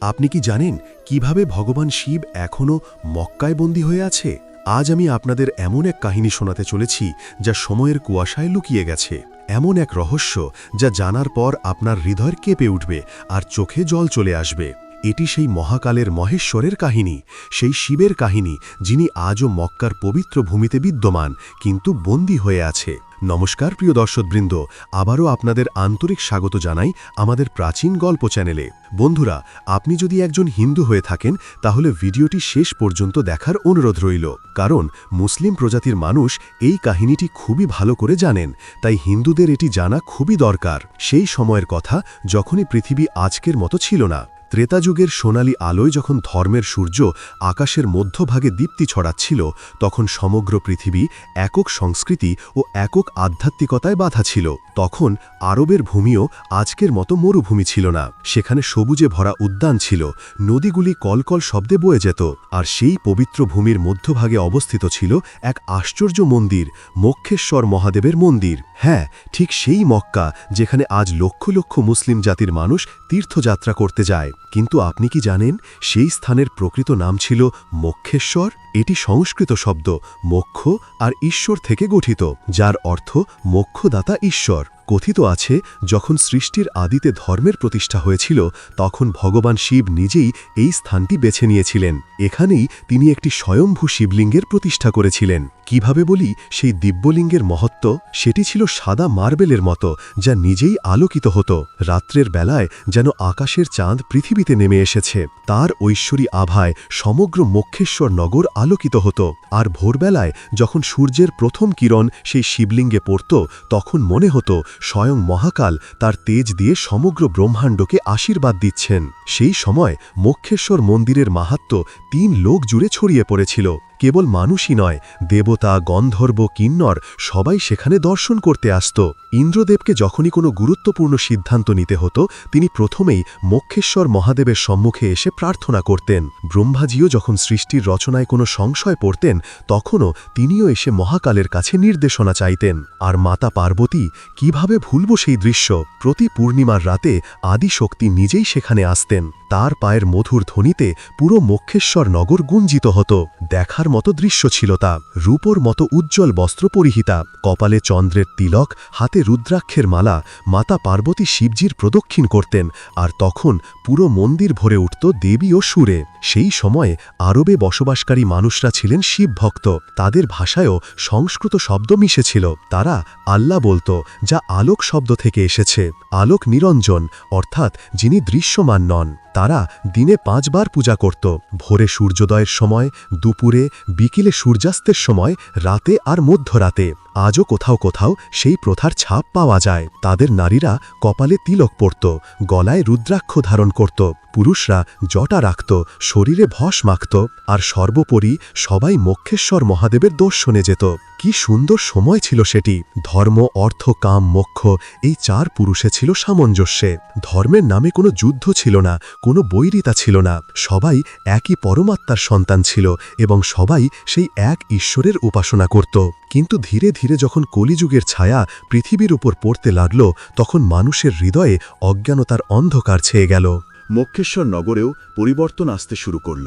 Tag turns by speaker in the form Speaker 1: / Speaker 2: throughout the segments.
Speaker 1: আপনি কি জানেন কীভাবে ভগবান শিব এখনও মক্কায় বন্দী হয়ে আছে? আজ আমি আপনাদের এমন এক কাহিনী শোনাতে চলেছি যা সময়ের কুয়াশায় লুকিয়ে গেছে। এমন এক রহস্য যা জানার পর আপনার হৃদয় কেঁপে উঠবে আর চোখে জল চলে আসবে। এটি সেই মহাকালের মহেশ্বরের কাহিনী, সেই শিবের কাহিনী যিনি আজও মক্কার পবিত্র ভূমিতে বিদ্যমান, কিন্তু বন্দী হয়ে আছে। নমস্কার, প্রিয় দর্শকবৃন্দ। আবারও আপনাদের আন্তরিক স্বাগত জানাই আমাদের প্রাচীন গল্প চ্যানেলে। বন্ধুরা, আপনি যদি একজন হিন্দু হয়ে থাকেন, তাহলে ভিডিওটি শেষ পর্যন্ত দেখার অনুরোধ রইল। কারণ, মুসলিম প্রজাতির মানুষ এই কাহিনীটি খুবই ভালো করে জানেন, তাই হিন্দুদের এটি জানা খুবই দরকার। সেই সময়ের কথা, যখনই পৃথিবী আজকের মতো ছিল না। ত্রেতাযুগের সোনালি আলোয় যখন ধর্মের সূর্য আকাশের মধ্যভাগে দীপ্তি ছড়াচ্ছিল, তখন সমগ্র পৃথিবী একক সংস্কৃতি ও একক আধ্যাত্মিকতায় বাধা ছিল। তখন আরবের ভূমিও আজকের মতো মরুভূমি ছিল না। সেখানে সবুজে ভরা উদ্যান ছিল, নদীগুলি কলকল শব্দে বয়ে যেত, আর সেই পবিত্র ভূমির মধ্যভাগে অবস্থিত ছিল এক আশ্চর্য মন্দির, মক্ষেশ্বর মহাদেবের মন্দির। হ্যাঁ ঠিক সেই মক্কা যেখানে আজ লক্ষ লক্ষ মুসলিম জাতির মানুষ তীর্থযাত্রা করতে যায়। কিন্তু আপনি কি জানেন, সেই স্থানের প্রকৃত নাম ছিল মক্ষেশ্বর? এটি সংস্কৃত শব্দ, মোক্ষ আর ঈশ্বর থেকে গঠিত, যার অর্থ মোক্ষদাতা ঈশ্বর। কথিত আছে, যখন সৃষ্টির আদিতে ধর্মের প্রতিষ্ঠা হয়েছিল, তখন ভগবান শিব নিজেই এই স্থানটি বেছে নিয়েছিলেন। এখানেই তিনি একটি স্বয়ম্ভূ শিবলিঙ্গের প্রতিষ্ঠা করেছিলেন। কীভাবে বলি, সেই দিব্যলিঙ্গের মহত্ব, সেটি ছিল সাদা মার্বেলের মতো, যা নিজেই আলোকিত হতো। রাত্রের বেলায় যেন আকাশের চাঁদ পৃথিবীতে নেমে এসেছে। তার ঐশ্বরী আভায় সমগ্র মক্ষেশ্বর নগর আলোকিত হতো। আর ভোরবেলায় যখন সূর্যের প্রথম কিরণ সেই শিবলিঙ্গে পড়ত, তখন মনে হতো স্বয়ং মহাকাল তার তেজ দিয়ে সমগ্র ব্রহ্মাণ্ডকে আশীর্বাদ দিচ্ছেন। সেই সময় মক্ষেশ্বর মন্দিরের মাহাত্ম তিন লোক জুড়ে ছড়িয়ে পড়েছিল। কেবল মানুষই নয়, দেবতা, গন্ধর্ব, কিন্নর সবাই সেখানে দর্শন করতে আসত। ইন্দ্রদেবকে যখনই কোনো গুরুত্বপূর্ণ সিদ্ধান্ত নিতে হতো, তিনি প্রথমেই মক্ষেশ্বর মহাদেবের সম্মুখে এসে প্রার্থনা করতেন। ব্রহ্মাজিও যখন সৃষ্টির রচনায় কোনো সংশয় পড়তেন, তখনও তিনিও এসে মহাকালের কাছে নির্দেশনা চাইতেন। আর মাতা পার্বতী কীভাবে ভুলব সেই দৃশ্য? প্রতি পূর্ণিমার রাতে আদিশক্তি নিজেই সেখানে আসতেন। তার পায়ের মধুর ধ্বনিতে পুরো মক্ষেশ্বর নগর গুঞ্জিত হতো। দেখার মতো দৃশ্য ছিল তা, রূপোর মতো উজ্জ্বল বস্ত্র পরিহিতা, কপালে চন্দ্রের তিলক, হাতে রুদ্রাক্ষের মালা, মাতা পার্বতী শিবজির প্রদক্ষিণ করতেন, আর তখন পুরো মন্দির ভরে উঠত দেবী ও সুরে। সেই সময়ে আরবে বসবাসকারী মানুষরা ছিলেন শিব ভক্ত তাদের ভাষায়ও সংস্কৃত শব্দ মিশেছিল। তারা আল্লাহ বলত, যা আলোক শব্দ থেকে এসেছে, আলোক নিরঞ্জন, অর্থাৎ যিনি দৃশ্যমান নন। তারা দিনে পাঁচবার পূজা করত। ভোরে সূর্যোদয়ের সময়, দুপুরে, বিকিলে সূর্যাস্তের সময়, রাতে আর মধ্যরাতে। আজও কোথাও কোথাও সেই প্রথার ছাপ পাওয়া যায়। তাদের নারীরা কপালে তিলক পরত, গলায় রুদ্রাক্ষ ধারণ করত। পুরুষরা জটা রাখত, শরীরে ভস মাখত, আর সর্বোপরি সবাই মক্ষেশ্বর মহাদেবের দোষ শুনে যেত। কি সুন্দর সময় ছিল সেটি। ধর্ম, অর্থ, কাম, মোক্ষ, এই চার পুরুষে ছিল সামঞ্জস্যে। ধর্মের নামে কোনো যুদ্ধ ছিল না, কোনো বৈরিতা ছিল না। সবাই একই পরমাত্মার সন্তান ছিল এবং সবাই সেই এক ঈশ্বরের উপাসনা করত। কিন্তু ধীরে ধীরে যখন কলিযুগের ছায়া পৃথিবীর উপর পড়তে লাগল, তখন মানুষের হৃদয়ে অজ্ঞানতার অন্ধকার ছেয়ে গেল।
Speaker 2: মক্ষেশ্বর নগরেও পরিবর্তন আসতে শুরু করল।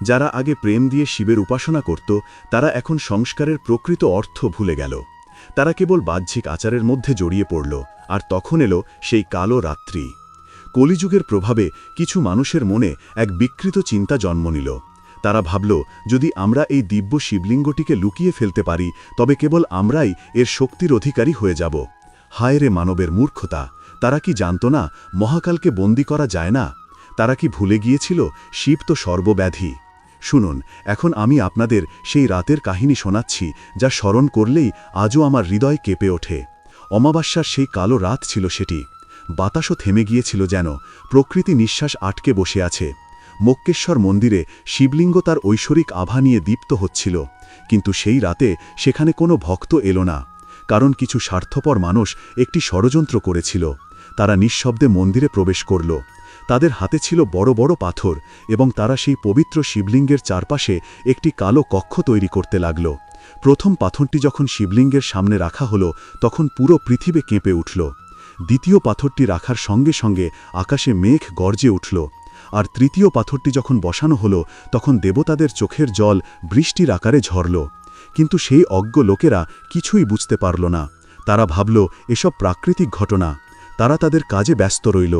Speaker 2: যারা আগে প্রেম দিয়ে শিবের উপাসনা করত, তারা এখন সংস্কারের প্রকৃত অর্থ ভুলে গেল। তারা কেবল বাহ্যিক আচারের মধ্যে জড়িয়ে পড়ল, আর তখন এলো সেই কালো রাত্রি। কলিযুগের প্রভাবে কিছু মানুষের মনে এক বিকৃত চিন্তা জন্ম নিল। তারা ভাবল, যদি আমরা এই দিব্য শিবলিঙ্গটিকে লুকিয়ে ফেলতে পারি, তবে কেবল আমরাই এর শক্তির অধিকারী হয়ে যাব। হায় রে মানবের মূর্খতা! তারা কি জানত না মহাকালকে বন্দি করা যায় না? তারা কি ভুলে গিয়েছিল? শিব তো সর্বব্যাধি। শুনুন, এখন আমি আপনাদের সেই রাতের কাহিনী শোনাচ্ছি, যা স্মরণ করলেই আজও আমার হৃদয় কেঁপে ওঠে। অমাবাস্যার সেই কালো রাত ছিল সেটি। বাতাসও থেমে গিয়েছিল যেন, প্রকৃতি নিঃশ্বাস আটকে বসে আছে। মক্কেশ্বর মন্দিরে শিবলিঙ্গ তার ঐশ্বরিক আভা নিয়ে দীপ্ত হচ্ছিল, কিন্তু সেই রাতে সেখানে কোনো ভক্ত এলো না। কারণ কিছু স্বার্থপর মানুষ একটি ষড়যন্ত্র করেছিল। তারা নিঃশব্দে মন্দিরে প্রবেশ করল। তাদের হাতে ছিল বড় বড় পাথর এবং তারা সেই পবিত্র শিবলিঙ্গের চারপাশে একটি কালো কক্ষ তৈরি করতে লাগল। প্রথম পাথরটি যখন শিবলিঙ্গের সামনে রাখা হলো, তখন পুরো পৃথিবী কেঁপে উঠল। দ্বিতীয় পাথরটি রাখার সঙ্গে সঙ্গে আকাশে মেঘ গর্জে উঠল। আর তৃতীয় পাথরটি যখন বসানো হলো, তখন দেবতাদের চোখের জল বৃষ্টির আকারে ঝরল। কিন্তু সেই অজ্ঞ লোকেরা কিছুই বুঝতে পারল না। তারা ভাবল, এসব প্রাকৃতিক ঘটনা। তারা তাদের কাজে ব্যস্ত রইল।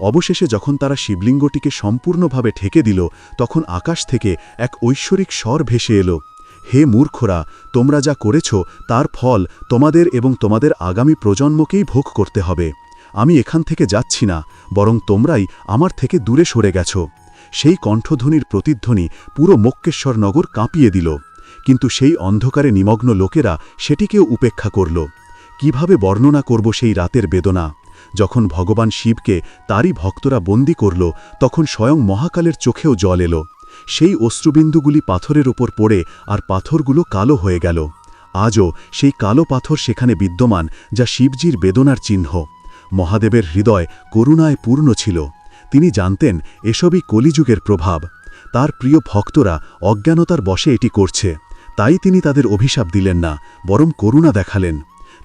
Speaker 2: অবশেষে যখন তারা শিবলিঙ্গটিকে সম্পূর্ণভাবে ঠেকে দিল, তখন আকাশ থেকে এক ঐশ্বরিক স্বর ভেসে এলো, হে মূর্খরা, তোমরা যা করেছ, তার ফল তোমাদের এবং তোমাদের আগামী প্রজন্মকেই ভোগ করতে হবে। আমি এখান থেকে যাচ্ছি না, বরং তোমরাই আমার থেকে দূরে সরে গেছ। সেই কণ্ঠধ্বনির প্রতিধ্বনি পুরো মক্কেশ্বর নগর কাঁপিয়ে দিল। কিন্তু সেই অন্ধকারে নিমগ্ন লোকেরা সেটিকেও উপেক্ষা করল। কীভাবে বর্ণনা করব সেই রাতের বেদনা? যখন ভগবান শিবকে তারই ভক্তরা বন্দি করল, তখন স্বয়ং মহাকালের চোখেও জল এলো। সেই অশ্রুবিন্দুগুলি পাথরের ওপর পড়ে আর পাথরগুলো কালো হয়ে গেল। আজও সেই কালো পাথর সেখানে বিদ্যমান, যা শিবজির বেদনার চিহ্ন। মহাদেবের হৃদয় করুণায় পূর্ণ ছিল। তিনি জানতেন, এসবই কলিযুগের প্রভাব। তার প্রিয় ভক্তরা অজ্ঞানতার বশে এটি করছে। তাই তিনি তাদের অভিশাপ দিলেন না, বরং করুণা দেখালেন।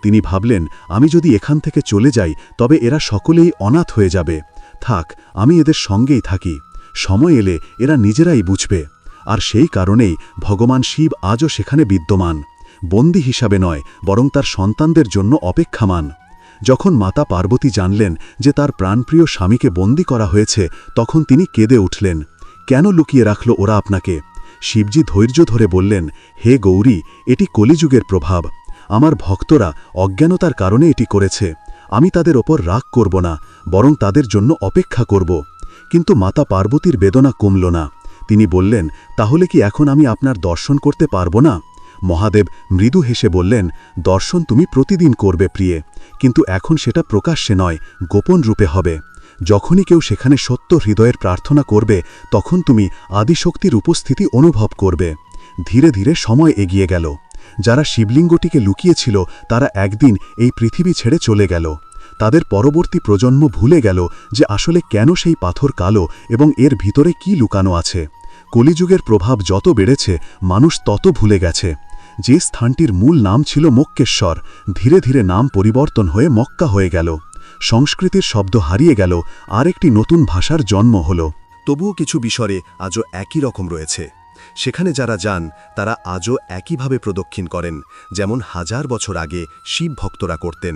Speaker 2: তিনি ভাবলেন, আমি যদি এখান থেকে চলে যাই, তবে এরা সকলেই অনাথ হয়ে যাবে। থাক, আমি এদের সঙ্গেই থাকি। সময় এলে এরা নিজেরাই বুঝবে। আর সেই কারণেই ভগবান শিব আজও সেখানে বিদ্যমান। বন্দী হিসাবে নয়, বরং তার সন্তানদের জন্য অপেক্ষামান। যখন মাতা পার্বতী জানলেন যে তার প্রাণপ্রিয় স্বামীকে বন্দী করা হয়েছে, তখন তিনি কেঁদে উঠলেন। কেন লুকিয়ে রাখল ওরা আপনাকে? শিবজি ধৈর্য ধরে বললেন, হে গৌরী, এটি কলিযুগের প্রভাব। আমার ভক্তরা অজ্ঞানতার কারণে এটি করেছে। আমি তাদের ওপর রাগ করব না, বরং তাদের জন্য অপেক্ষা করব। কিন্তু মাতা পার্বতীর বেদনা কমল না। তিনি বললেন, তাহলে কি এখন আমি আপনার দর্শন করতে পারব না? মহাদেব মৃদু হেসে বললেন, দর্শন তুমি প্রতিদিন করবে প্রিয়ে। কিন্তু এখন সেটা প্রকাশ্যে নয়, গোপন রূপে হবে। যখনই কেউ সেখানে সত্য হৃদয়ের প্রার্থনা করবে, তখন তুমি আদিশক্তির উপস্থিতি অনুভব করবে। ধীরে ধীরে সময় এগিয়ে গেল। যারা শিবলিঙ্গটিকে লুকিয়েছিল, তারা একদিন এই পৃথিবী ছেড়ে চলে গেল। তাদের পরবর্তী প্রজন্ম ভুলে গেল যে আসলে কেন সেই পাথর কালো এবং এর ভিতরে কি লুকানো আছে। কলিযুগের প্রভাব যত বেড়েছে, মানুষ তত ভুলে গেছে। যে স্থানটির মূল নাম ছিল মক্কেশ্বর, ধীরে ধীরে নাম পরিবর্তন হয়ে মক্কা হয়ে গেল। সংস্কৃতির শব্দ হারিয়ে গেল আর একটি নতুন ভাষার জন্ম হল।
Speaker 1: তবুও কিছু বিষয়ে আজও একই রকম রয়েছে। সেখানে যারা যান, তারা আজও একইভাবে প্রদক্ষিণ করেন, যেমন হাজার বছর আগে শিব ভক্তরা করতেন।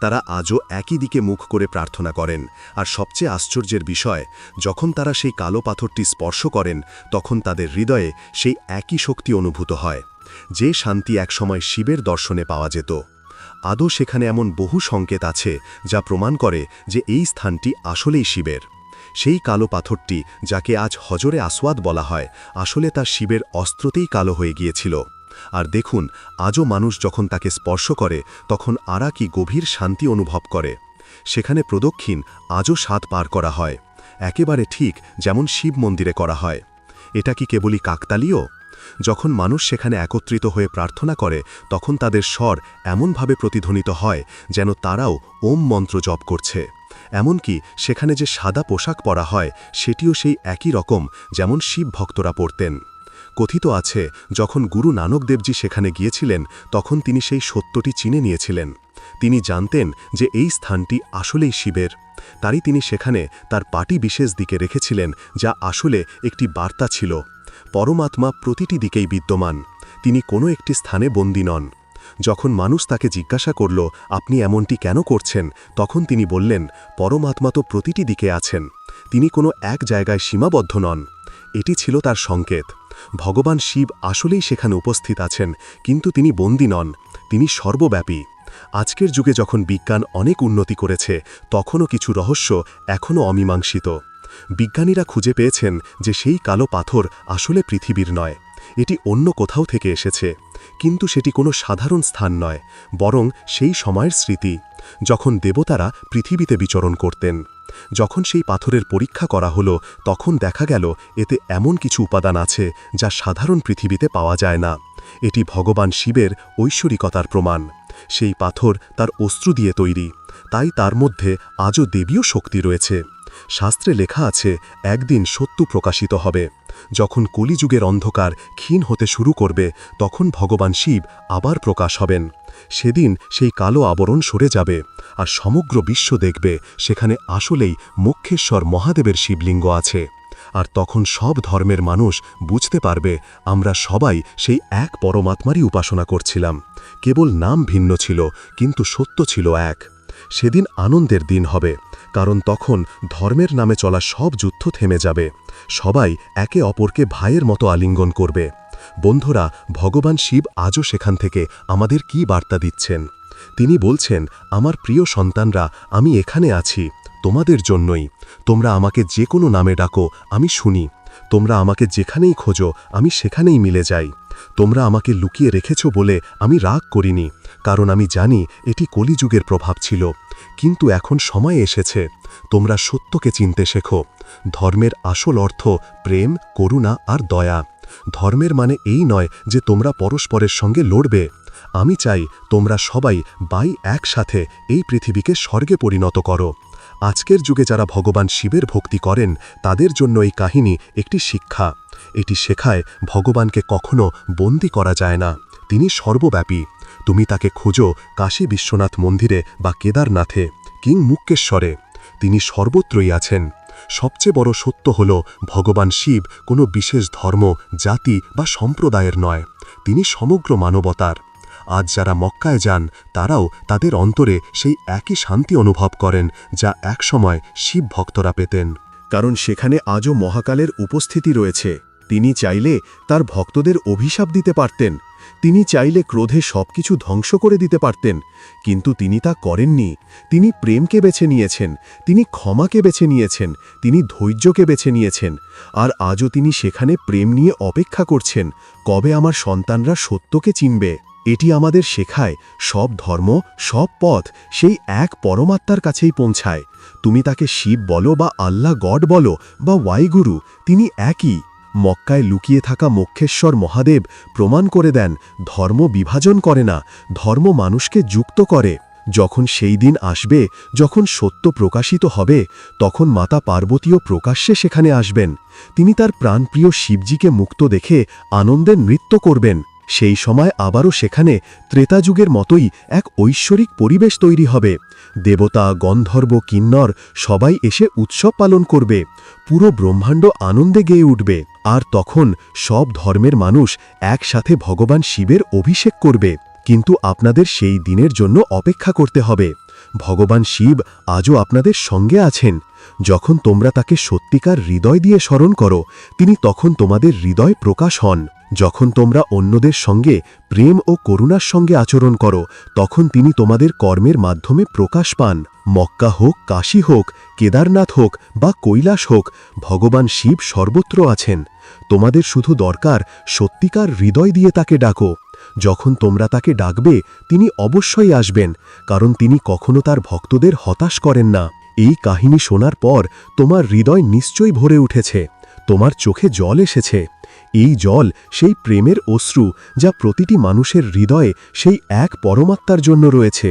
Speaker 1: তারা আজও একই দিকে মুখ করে প্রার্থনা করেন, আর সবচেয়ে আশ্চর্যের বিষয়, যখন তারা সেই কালো পাথরটি স্পর্শ করেন, তখন তাদের হৃদয়ে সেই একই শক্তি অনুভূত হয়, যে শান্তি একসময় শিবের দর্শনে পাওয়া যেত। আদৌ সেখানে এমন বহু সংকেত আছে যা প্রমাণ করে যে এই স্থানটি আসলেই শিবের। সেই কালো পাথরটি, যাকে আজ হজরে আসওয়াদ বলা হয়, আসলে তার শিবের অস্ত্রতেই কালো হয়ে গিয়েছিল। আর দেখুন, আজও মানুষ যখন তাকে স্পর্শ করে, তখন আরা কি গভীর শান্তি অনুভব করে। সেখানে প্রদক্ষিণ আজও স্বাদ পার করা হয়। একেবারে ঠিক যেমন শিব মন্দিরে করা হয়। এটা কি কেবলই কাকতালীয়? যখন মানুষ সেখানে একত্রিত হয়ে প্রার্থনা করে, তখন তাদের স্বর এমনভাবে প্রতিধ্বনিত হয় যেন তারাও ওম মন্ত্র জপ করছে। এমনকি সেখানে যে সাদা পোশাক পরা হয়, সেটিও সেই একই রকম যেমন শিব ভক্তরা পড়তেন কথিত আছে, যখন গুরু নানক দেবজি সেখানে গিয়েছিলেন, তখন তিনি সেই সত্যটি চিনে নিয়েছিলেন। তিনি জানতেন যে এই স্থানটি আসলেই শিবের। তারই তিনি সেখানে তার পাটি বিশেষ দিকে রেখেছিলেন, যা আসলে একটি বার্তা ছিল। পরমাত্মা প্রতিটি দিকেই বিদ্যমান। তিনি কোনো একটি স্থানে বন্দী নন। যখন মানুষ তাকে জিজ্ঞাসা করল, আপনি এমনটি কেন করছেন? তখন তিনি বললেন, পরমাত্মা তো প্রতিটি দিকে আছেন। তিনি কোনো এক জায়গায় সীমাবদ্ধ নন। এটি ছিল তার সংকেত। ভগবান শিব আসলেই সেখানে উপস্থিত আছেন, কিন্তু তিনি বন্দী নন। তিনি সর্বব্যাপী। আজকের যুগে যখন বিজ্ঞান অনেক উন্নতি করেছে, তখনও কিছু রহস্য এখনও অমীমাংসিত। বিজ্ঞানীরা খুঁজে পেয়েছেন যে সেই কালো পাথর আসলে পৃথিবীর নয়। এটি অন্য কোথাও থেকে এসেছে। কিন্তু সেটি কোনো সাধারণ স্থান নয়, বরং সেই সময়ের স্মৃতি, যখন দেবতারা পৃথিবীতে বিচরণ করতেন। যখন সেই পাথরের পরীক্ষা করা হলো, তখন দেখা গেল এতে এমন কিছু উপাদান আছে যা সাধারণ পৃথিবীতে পাওয়া যায় না। এটি ভগবান শিবের ঐশ্বরিকতার প্রমাণ। সেই পাথর তার অস্ত্র দিয়ে তৈরি। তাই তার মধ্যে আজও দেবীয় শক্তি রয়েছে। শাস্ত্রে লেখা আছে, একদিন সত্য প্রকাশিত হবে। যখন কলিযুগের অন্ধকার ক্ষীণ হতে শুরু করবে, তখন ভগবান শিব আবার প্রকাশ হবেন। সেদিন সেই কালো আবরণ সরে যাবে, আর সমগ্র বিশ্ব দেখবে, সেখানে আসলেই মুখ্যেশ্বর মহাদেবের শিবলিঙ্গ আছে। আর তখন সব ধর্মের মানুষ বুঝতে পারবে, আমরা সবাই সেই এক পরমাত্মারই উপাসনা করছিলাম। কেবল নাম ভিন্ন ছিল, কিন্তু সত্য ছিল এক। সেদিন আনন্দের দিন হবে, কারণ তখন ধর্মের নামে চলা সব যুদ্ধ থেমে যাবে। সবাই একে অপরকে ভাইয়ের মতো আলিঙ্গন করবে। বন্ধুরা, ভগবান শিব আজও সেখান থেকে আমাদের কি বার্তা দিচ্ছেন? তিনি বলছেন, আমার প্রিয় সন্তানরা, আমি এখানে আছি, তোমাদের জন্যই। তোমরা আমাকে যে কোনো নামে ডাকো, আমি শুনি। তোমরা আমাকে যেখানেই খোঁজো, আমি সেখানেই মিলে যাই। তোমরা আমাকে লুকিয়ে রেখেছ বলে আমি রাগ করিনি, কারণ আমি জানি এটি কলিযুগের প্রভাব ছিল। কিন্তু এখন সময় এসেছে, তোমরা সত্যকে চিনতে শেখো। ধর্মের আসল অর্থ প্রেম, করুণা আর দয়া। ধর্মের মানে এই নয় যে তোমরা পরস্পরের সঙ্গে লড়বে। আমি চাই তোমরা সবাই বাই একসাথে এই পৃথিবীকে স্বর্গে পরিণত করো। আজকের যুগে যারা ভগবান শিবের ভক্তি করেন, তাদের জন্য এই কাহিনী একটি শিক্ষা। এটি শেখায় ভগবানকে কখনো বন্দি করা যায় না। তিনি সর্বব্যাপী। তুমি তাকে খুঁজো কাশী বিশ্বনাথ মন্দিরে বা কেদারনাথে, কিং মুক্কেশ্বরে। তিনি সর্বত্রই আছেন। সবচেয়ে বড় সত্য হল, ভগবান শিব কোনো বিশেষ ধর্ম, জাতি বা সম্প্রদায়ের নয়। তিনি সমগ্র মানবতার। আজ যারা মক্কায় যান, তারাও তাদের অন্তরে সেই একই শান্তি অনুভব করেন যা একসময় শিব ভক্তরা পেতেন।
Speaker 2: কারণ সেখানে আজও মহাকালের উপস্থিতি রয়েছে। তিনি চাইলে তার ভক্তদের অভিশাপ দিতে পারতেন। তিনি চাইলে ক্রোধে সবকিছু ধ্বংস করে দিতে পারতেন। কিন্তু তিনি তা করেননি। তিনি প্রেমকে বেছে নিয়েছেন। তিনি ক্ষমাকে বেছে নিয়েছেন। তিনি ধৈর্যকে বেছে নিয়েছেন। আর আজও তিনি সেখানে প্রেম নিয়ে অপেক্ষা করছেন। কবে আমার সন্তানরা সত্যকে চিনবে? এটি আমাদের শেখায় সব ধর্ম, সব পথ সেই এক পরমাত্মার কাছেই পৌঁছায়। তুমি তাকে শিব বলো বা আল্লাহ গড বলো বা ওয়াইগুরু, তিনি একই। মক্কায় লুকিয়ে থাকা মক্ষেশ্বর মহাদেব প্রমাণ করে দেন, ধর্ম বিভাজন করে না, ধর্ম মানুষকে যুক্ত করে। যখন সেই দিন আসবে, যখন সত্য প্রকাশিত হবে, তখন মাতা পার্বতীও প্রকাশ্যে সেখানে আসবেন। তিনি তার প্রাণপ্রিয় শিবজিকে মুক্ত দেখে আনন্দে নৃত্য করবেন। সেই সময় আবারও সেখানে ত্রেতাযুগের মতোই এক ঐশ্বরিক পরিবেশ তৈরি হবে। দেবতা, গন্ধর্ব, কিন্নর সবাই এসে উৎসব পালন করবে। পুরো ব্রহ্মাণ্ড আনন্দে গেয়ে উঠবে। আর তখন সব ধর্মের মানুষ একসাথে ভগবান শিবের অভিষেক করবে। কিন্তু আপনাদের সেই দিনের জন্য অপেক্ষা করতে হবে। ভগবান শিব আজও আপনাদের সঙ্গে আছেন। যখন তোমরা তাকে সত্যিকার হৃদয় দিয়ে স্মরণ করো, তিনি তখন তোমাদের হৃদয় প্রকাশ হন। যখন তোমরা অন্যদের সঙ্গে প্রেম ও করুণার সঙ্গে আচরণ করো, তখন তিনি তোমাদের কর্মের মাধ্যমে প্রকাশ পান। মক্কা হোক, কাশী হোক, কেদারনাথ হোক বা কৈলাস হোক, ভগবান শিব সর্বত্র আছেন। তোমাদের শুধু দরকার সত্যিকার হৃদয় দিয়ে তাকে ডাকো। যখন তোমরা তাকে ডাকবে, তিনি অবশ্যই আসবেন, কারণ তিনি কখনো তার ভক্তদের হতাশ করেন না। এই কাহিনী শোনার পর তোমার হৃদয় নিশ্চয়ই ভরে উঠেছে, তোমার চোখে জল এসেছে। এই জল সেই প্রেমের অশ্রু যা প্রতিটি মানুষের হৃদয়ে সেই এক পরমাত্মার জন্য রয়েছে।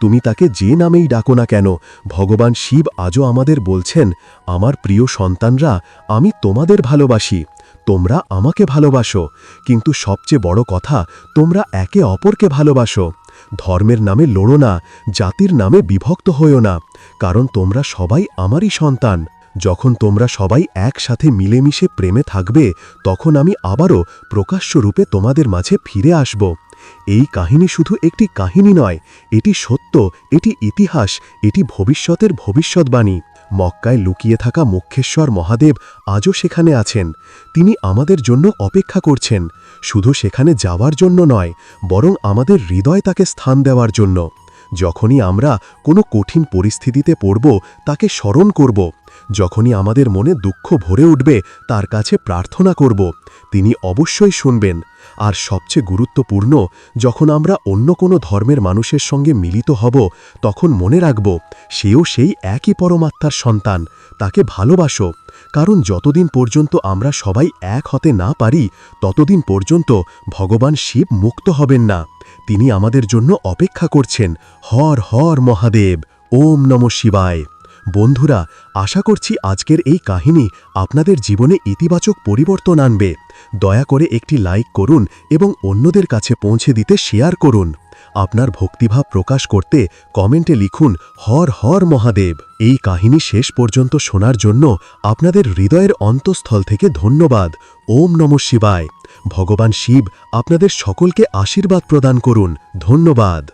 Speaker 2: তুমি তাকে যে নামেই ডাকো না কেন, ভগবান শিব আজও আমাদের বলছেন, আমার প্রিয় সন্তানরা, আমি তোমাদের ভালোবাসি, তোমরা আমাকে ভালোবাসো। কিন্তু সবচেয়ে বড় কথা, তোমরা একে অপরকে ভালোবাসো। ধর্মের নামে লড়ো না, জাতির নামে বিভক্ত হইও না, কারণ তোমরা সবাই আমারই সন্তান। যখন তোমরা সবাই একসাথে মিলেমিশে প্রেমে থাকবে, তখন আমি আবারও প্রকাশ্যরূপে তোমাদের মাঝে ফিরে আসব। এই কাহিনী শুধু একটি কাহিনী নয়, এটি সত্য, এটি ইতিহাস, এটি ভবিষ্যতের ভবিষ্যৎবাণী। মক্কায় লুকিয়ে থাকা মক্ষেশ্বর মহাদেব আজও সেখানে আছেন। তিনি আমাদের জন্য অপেক্ষা করছেন। শুধু সেখানে যাওয়ার জন্য নয়, বরং আমাদের হৃদয় তাকে স্থান দেওয়ার জন্য। যখনই আমরা কোনো কঠিন পরিস্থিতিতে পড়ব, তাকে স্মরণ করব। যখনই আমাদের মনে দুঃখ ভরে উঠবে, তার কাছে প্রার্থনা করব। তিনি অবশ্যই শুনবেন। আর সবচেয়ে গুরুত্বপূর্ণ, যখন আমরা অন্য কোনো ধর্মের মানুষের সঙ্গে মিলিত হব, তখন মনে রাখব, সেও সেই একই পরমাত্মার সন্তান, তাকে ভালোবাসো। কারণ যতদিন পর্যন্ত আমরা সবাই এক হতে না পারি, ততদিন পর্যন্ত ভগবান শিব মুক্ত হবেন না। তিনি আমাদের জন্য অপেক্ষা করছেন। হর হর মহাদেব, ওম নম শিবায়।
Speaker 1: বন্ধুরা, আশা করছি আজকের এই কাহিনী আপনাদের জীবনে ইতিবাচক পরিবর্তন আনবে। দয়া করে একটি লাইক করুন এবং অন্যদের কাছে পৌঁছে দিতে শেয়ার করুন। আপনার ভক্তিভাব প্রকাশ করতে কমেন্টে লিখুন, হর হর মহাদেব। এই কাহিনী শেষ পর্যন্ত শোনার জন্য আপনাদের হৃদয়ের অন্তঃস্থল থেকে ধন্যবাদ। ওম নম শিবায়। ভগবান শিব আপনাদের সকলকে আশীর্বাদ প্রদান করুন। ধন্যবাদ।